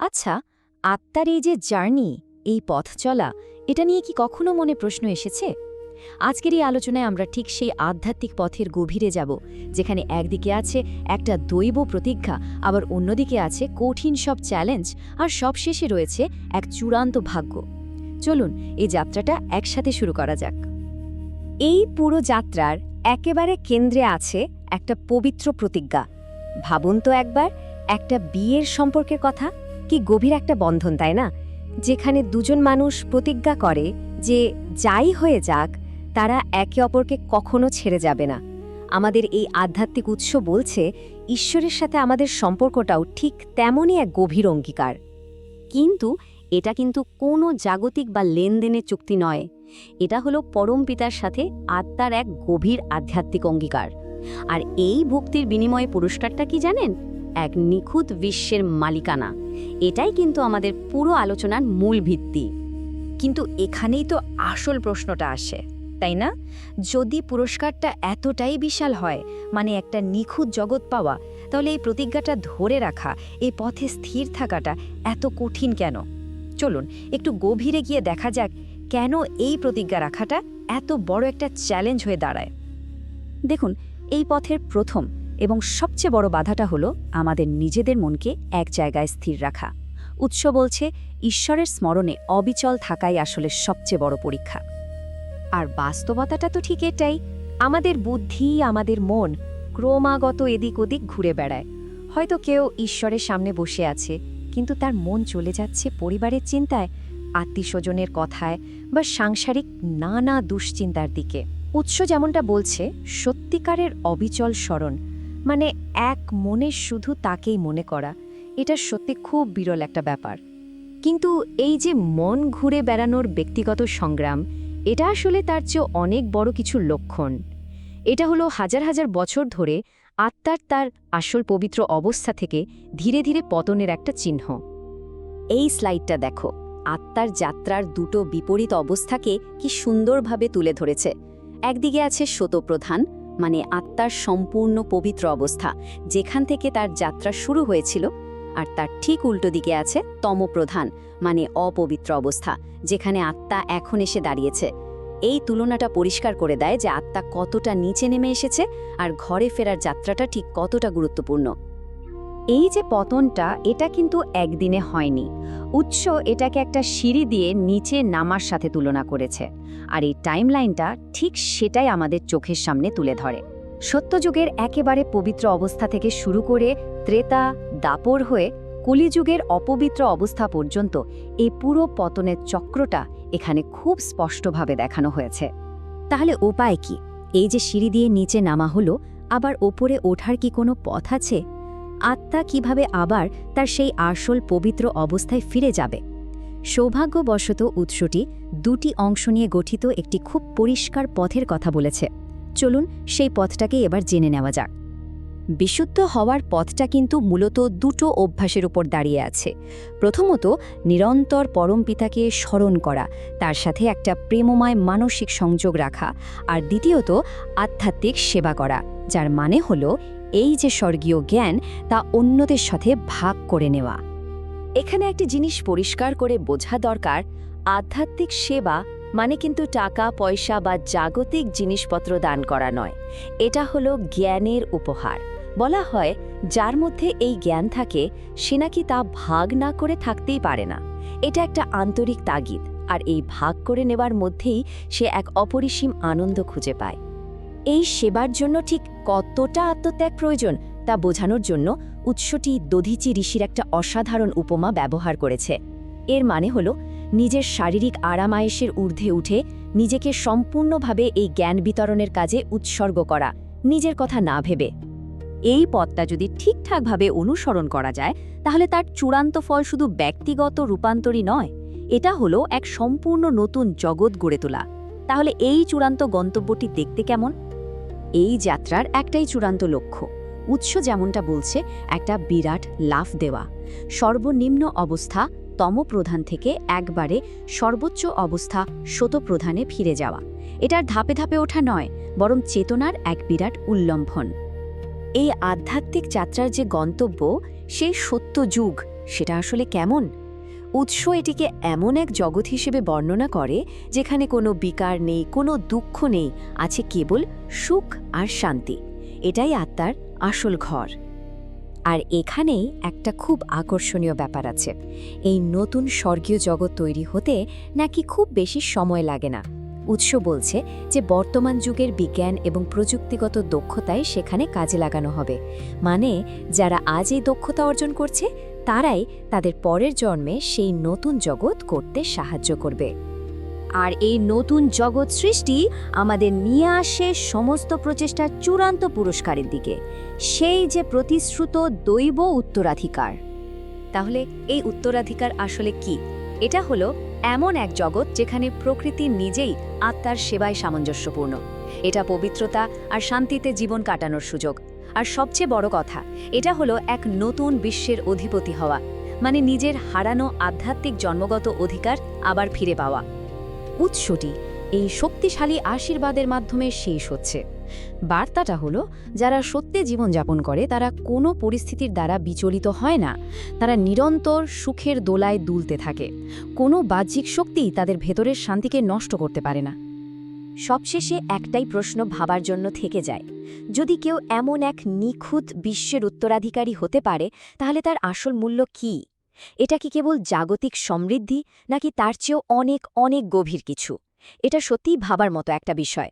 আচ্ছা আত্মার এই যে জার্নি, এই পথ চলা, এটা নিয়ে কি কখনো মনে প্রশ্ন এসেছে? আজকের এই আলোচনায় আমরা ঠিক সেই আধ্যাত্মিক পথের গভীরে যাব, যেখানে একদিকে আছে একটা দৈব প্রতিজ্ঞা, আবার অন্যদিকে আছে কঠিন সব চ্যালেঞ্জ আর সবশেষে রয়েছে এক চূড়ান্ত ভাগ্য। চলুন, এই যাত্রাটা একসাথে শুরু করা যাক। এই পুরো যাত্রার একেবারে কেন্দ্রে আছে একটা পবিত্র প্রতিজ্ঞা। ভাবুন তো একবার, একটা বিয়ের সম্পর্কের কথা। কি গভীর একটা বন্ধন, তাই না? যেখানে দুজন মানুষ প্রতিজ্ঞা করে যে যাই হয়ে যাক, তারা একে অপরকে কখনো ছেড়ে যাবে না। আমাদের এই আধ্যাত্মিক উৎস বলছে, ঈশ্বরের সাথে আমাদের সম্পর্কটাও ঠিক তেমনই এক গভীর অঙ্গীকার। কিন্তু এটা কিন্তু কোনো জাগতিক বা লেনদেনের চুক্তি নয়। এটা হলো পরম পিতার সাথে আত্মার এক গভীর আধ্যাত্মিক অঙ্গীকার। আর এই ভক্তির বিনিময়ে পুরস্কারটা কি জানেন? এক নিখুঁত বিশ্বের মালিকানা। এটাই কিন্তু আমাদের পুরো আলোচনার মূল ভিত্তি। কিন্তু এখানেই তো আসল প্রশ্নটা আসে, তাই না? যদি পুরস্কারটা এতটাই বিশাল হয় মানে একটা নিখুঁত জগৎ পাওয়া, তাহলে এই প্রতিজ্ঞাটা ধরে রাখা, এই পথে স্থির থাকাটা এত কঠিন কেন? চলুন, একটু গভীরে গিয়ে দেখা যাক কেন এই প্রতিজ্ঞা রাখাটা এত বড় একটা চ্যালেঞ্জ হয়ে দাঁড়ায়। দেখুন, এই পথের প্রথম এবং সবচেয়ে বড় বাধাটা হলো আমাদের নিজেদের মনকে এক জায়গায় স্থির রাখা। উৎস বলছে, ঈশ্বরের স্মরণে অবিচল থাকাই আসলে সবচেয়ে বড় পরীক্ষা। আর বাস্তবতাটা তো ঠিক এটাই, আমাদের বুদ্ধি, আমাদের মন ক্রমাগত এদিক ওদিক ঘুরে বেড়ায়। হয়তো কেউ ঈশ্বরের সামনে বসে আছে, কিন্তু তার মন চলে যাচ্ছে পরিবারের চিন্তায়, আত্মীয়স্বজনের কথায় বা সাংসারিক নানা দুশ্চিন্তার দিকে। উৎস যেমনটা বলছে, সত্যিকারের অবিচল স্মরণ মানে এক মনে শুধু তাকেই মনে করা, এটা সত্যি খুব বিরল একটা ব্যাপার। কিন্তু এই যে মন ঘুরে বেড়ানোর ব্যক্তিগত সংগ্রাম, এটা আসলে তার চেয়েও অনেক বড় কিছু লক্ষণ। এটা হলো হাজার হাজার বছর ধরে আত্মার তার আসল পবিত্র অবস্থা থেকে ধীরে ধীরে পতনের একটা চিহ্ন। এই স্লাইডটা দেখো, আত্মার যাত্রার দুটো বিপরীত অবস্থাকে কি সুন্দরভাবে তুলে ধরেছে। একদিকে আছে শতপ্রধান মানে আত্মার সম্পূর্ণ পবিত্র অবস্থা, যেখান থেকে তার যাত্রা শুরু হয়েছিল, আর তার ঠিক উল্টো দিকে আছে তমপ্রধান মানে অপবিত্র অবস্থা, যেখানে আত্মা এখন এসে দাঁড়িয়েছে। এই তুলনাটা পরিষ্কার করে দেয় যে আত্মা কতটা নিচে নেমে এসেছে, আর ঘরে ফেরার যাত্রাটা ঠিক কতটা গুরুত্বপূর্ণ। এই যে পতনটা, এটা কিন্তু একদিনে হয়নি। উৎস এটাকে একটা সিঁড়ি দিয়ে নিচে নামার সাথে তুলনা করেছে। আর এই টাইমলাইনটা ঠিক সেটাই আমাদের চোখের সামনে তুলে ধরে। সত্যযুগের একেবারে পবিত্র অবস্থা থেকে শুরু করে ত্রেতা, দাপর হয়ে কলিযুগের অপবিত্র অবস্থা পর্যন্ত এই পুরো পতনের চক্রটা এখানে খুব স্পষ্টভাবে দেখানো হয়েছে। তাহলে উপায় কি? এই যে সিঁড়ি দিয়ে নিচে নামা হলো, আবার ওপরে ওঠার কি কোনো পথ আছে? আত্মা কীভাবে আবার তার সেই আসল পবিত্র অবস্থায় ফিরে যাবে? সৌভাগ্যবশত উৎসটি দুটি অংশ নিয়ে গঠিত একটি খুব পরিষ্কার পথের কথা বলেছে। চলুন সেই পথটাকে এবার জেনে নেওয়া যাক। বিশুদ্ধ হওয়ার পথটা কিন্তু মূলত দুটো অভ্যাসের উপর দাঁড়িয়ে আছে। প্রথমত, নিরন্তর পরমপিতাকে স্মরণ করা, তার সাথে একটা প্রেমময় মানসিক সংযোগ রাখা, আর দ্বিতীয়ত, আধ্যাত্মিক সেবা করা, যার মানে হলো এই যে স্বর্গীয় জ্ঞান, তা অন্যদের সাথে ভাগ করে নেওয়া। এখানে একটি জিনিস পরিষ্কার করে বোঝা দরকার, আধ্যাত্মিক সেবা মানে কিন্তু টাকা, পয়সা বা জাগতিক জিনিসপত্র দান করা নয়। এটা হলো জ্ঞানের উপহার। বলা হয়, যার মধ্যে এই জ্ঞান থাকে, সে নাকি তা ভাগ না করে থাকতেই পারে না। এটা একটা আন্তরিক তাগিদ, আর এই ভাগ করে নেবার মধ্যেই সে এক অপরিসীম আনন্দ খুঁজে পায়। এই সেবার জন্য ঠিক কতটা আত্মত্যাগ প্রয়োজন তা বোঝানোর জন্য উৎসটি দধিচি ঋষির একটা অসাধারণ উপমা ব্যবহার করেছে। এর মানে হল, নিজের শারীরিক আরামায়েশের ঊর্ধ্বে উঠে নিজেকে সম্পূর্ণভাবে এই জ্ঞান বিতরণের কাজে উৎসর্গ করা, নিজের কথা না ভেবে। এই পথটা যদি ঠিকঠাকভাবে অনুসরণ করা যায়, তাহলে তার চূড়ান্ত ফল শুধু ব্যক্তিগত রূপান্তরই নয়, এটা হলো এক সম্পূর্ণ নতুন জগৎ গড়ে তোলা। তাহলে এই চূড়ান্ত গন্তব্যটি দেখতে কেমন? এই যাত্রার একটাই চূড়ান্ত লক্ষ্য। উৎস যেমনটা বলছে, একটা বিরাট লাফ দেওয়া। সর্বনিম্ন অবস্থা তমপ্রধান থেকে একবারে সর্বোচ্চ অবস্থা শতপ্রধানে ফিরে যাওয়া। এটার ধাপে ধাপে ওঠা নয়, বরং চেতনার এক বিরাট উল্লম্ভন। এই আধ্যাত্মিক যাত্রার যে গন্তব্য, সেই সত্য যুগ, সেটা আসলে কেমন? উৎস এটিকে এমন এক জগৎ হিসেবে বর্ণনা করে যেখানে কোনো বিকার নেই, কোনো দুঃখ নেই, আছে কেবল সুখ আর শান্তি। এটাই আত্মার আসল ঘর। আর এখানেই একটা খুব আকর্ষণীয় ব্যাপার আছে। এই নতুন স্বর্গীয় জগৎ তৈরি হতে নাকি খুব বেশি সময় লাগে না। উৎস বলছে যে বর্তমান যুগের বিজ্ঞান এবং প্রযুক্তিগত দক্ষতায় সেখানে কাজে লাগানো হবে। মানে যারা আজ এই দক্ষতা অর্জন করছে তারাই তাদের পরের জন্মে সেই নতুন জগৎ করতে সাহায্য করবে। আর এই নতুন জগৎ সৃষ্টি আমাদের নিয়ে আসে সমস্ত প্রচেষ্টার চূড়ান্ত পুরস্কারের দিকে। সেই যে প্রতিশ্রুত দৈব উত্তরাধিকার। তাহলে এই উত্তরাধিকার আসলে কি? এটা হলো এমন এক জগৎ যেখানে প্রকৃতি নিজেই আত্মার সেবায় সামঞ্জস্যপূর্ণ। এটা পবিত্রতা আর শান্তিতে জীবন কাটানোর সুযোগ। আর সবচেয়ে বড় কথা, এটা হলো এক নতুন বিশ্বের অধিপতি হওয়া মানে নিজের হারানো আধ্যাত্মিক জন্মগত অধিকার আবার ফিরে পাওয়া। উৎসটি এই শক্তিশালী আশীর্বাদের মাধ্যমে শেষ হচ্ছে। বার্তাটা হলো, যারা সত্যে জীবনযাপন করে, তারা কোনো পরিস্থিতির দ্বারা বিচলিত হয় না। তারা নিরন্তর সুখের দোলায় দুলতে থাকে। কোনো বাহ্যিক শক্তি তাদের ভেতরের শান্তিকে নষ্ট করতে পারে না। সবশেষে একটাই প্রশ্ন ভাবার জন্য থেকে যায়। যদি কেউ এমন এক নিখুঁত বিশ্বের উত্তরাধিকারী হতে পারে, তাহলে তার আসল মূল্য কি? এটা কি কেবল জাগতিক সমৃদ্ধি, নাকি তার চেয়েও অনেক অনেক গভীর কিছু? এটা সত্যিই ভাবার মতো একটা বিষয়।